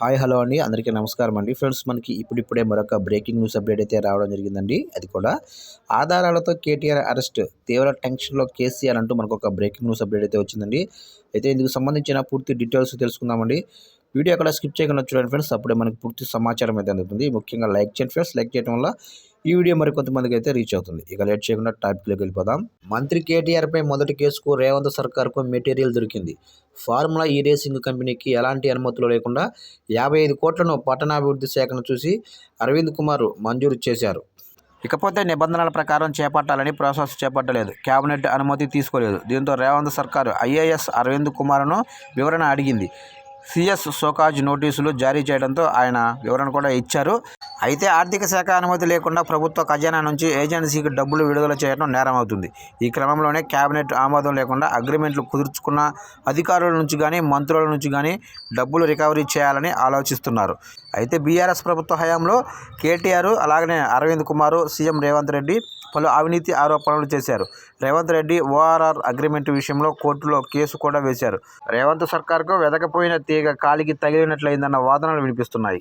Hi hello అండి. అందరికీ నమస్కారం అండి. ఫ్రెండ్స్ మనకి ఇప్పుడిప్పుడే మరొక బ్రేకింగ్ న్యూస్ అప్డేట్ అయితే రావడం జరిగిందండి. అది కూడా ఆధారాలతో కేటీఆర్ అరెస్ట్ తీవ్ర టెన్షన్లో కేసీఆర్ అంటూ మనకు ఒక బ్రేకింగ్ న్యూస్ అప్డేట్ అయితే వచ్చిందండి. అయితే ఇందుకు సంబంధించిన పూర్తి డీటెయిల్స్ తెలుసుకుందామండి. వీడియో అక్కడ స్కిప్ చేయకుండా చూడండి ఫ్రెండ్స్. అప్పుడే మనకి పూర్తి సమాచారం అయితే అందుతుంది. ముఖ్యంగా లైక్ చేయండి ఫ్రెండ్స్. లైక్ చేయడం వల్ల ఈ వీడియో మరి కొంతమందికి అయితే రీచ్ అవుతుంది. ఇక లేట్ చేయకుండా టాపిక్లోకి వెళ్ళిపోదాం. మంత్రి కేటీఆర్ పై మొదటి కేసుకు రేవంత్ సర్కార్కు మెటీరియల్ దొరికింది. ఫార్ములా ఈ రేసింగ్ కంపెనీకి ఎలాంటి అనుమతులు లేకుండా యాభై ఐదు కోట్లను పట్టణాభివృద్ధి శాఖను చూసి అరవింద్ కుమార్ మంజూరు చేశారు. ఇకపోతే నిబంధనల ప్రకారం చేపట్టాలని ప్రాసెస్ చేపట్టలేదు. కేబినెట్ అనుమతి తీసుకోలేదు. దీంతో రేవంత్ సర్కారు ఐఏఎస్ అరవింద్ కుమార్ను వివరణ అడిగింది. సిఎస్ సోకాజ్ నోటీసులు జారీ చేయడంతో ఆయన వివరణ కూడా ఇచ్చారు. అయితే ఆర్థిక శాఖ అనుమతి లేకుండా ప్రభుత్వ ఖజానా నుంచి ఏజెన్సీకి డబ్బులు విడుదల చేయడం నేరం అవుతుంది ఈ క్రమంలోనే కేబినెట్ ఆమోదం లేకుండా అగ్రిమెంట్లు కుదుర్చుకున్న అధికారుల నుంచి కానీ మంత్రుల నుంచి కానీ డబ్బులు రికవరీ చేయాలని ఆలోచిస్తున్నారు. అయితే బీఆర్ఎస్ ప్రభుత్వ హయాంలో కేటీఆర్ అలాగనే అరవింద్ కుమార్ సీఎం రేవంత్ రెడ్డి పలు అవినీతి ఆరోపణలు చేశారు. రేవంత్ రెడ్డి ఓఆర్ఆర్ అగ్రిమెంట్ విషయంలో కోర్టులో కేసు కూడా వేశారు. రేవంత్ సర్కార్కు వెదకపోయిన తీగ కాలికి తగిలినట్లయిందన్న వాదనలు వినిపిస్తున్నాయి.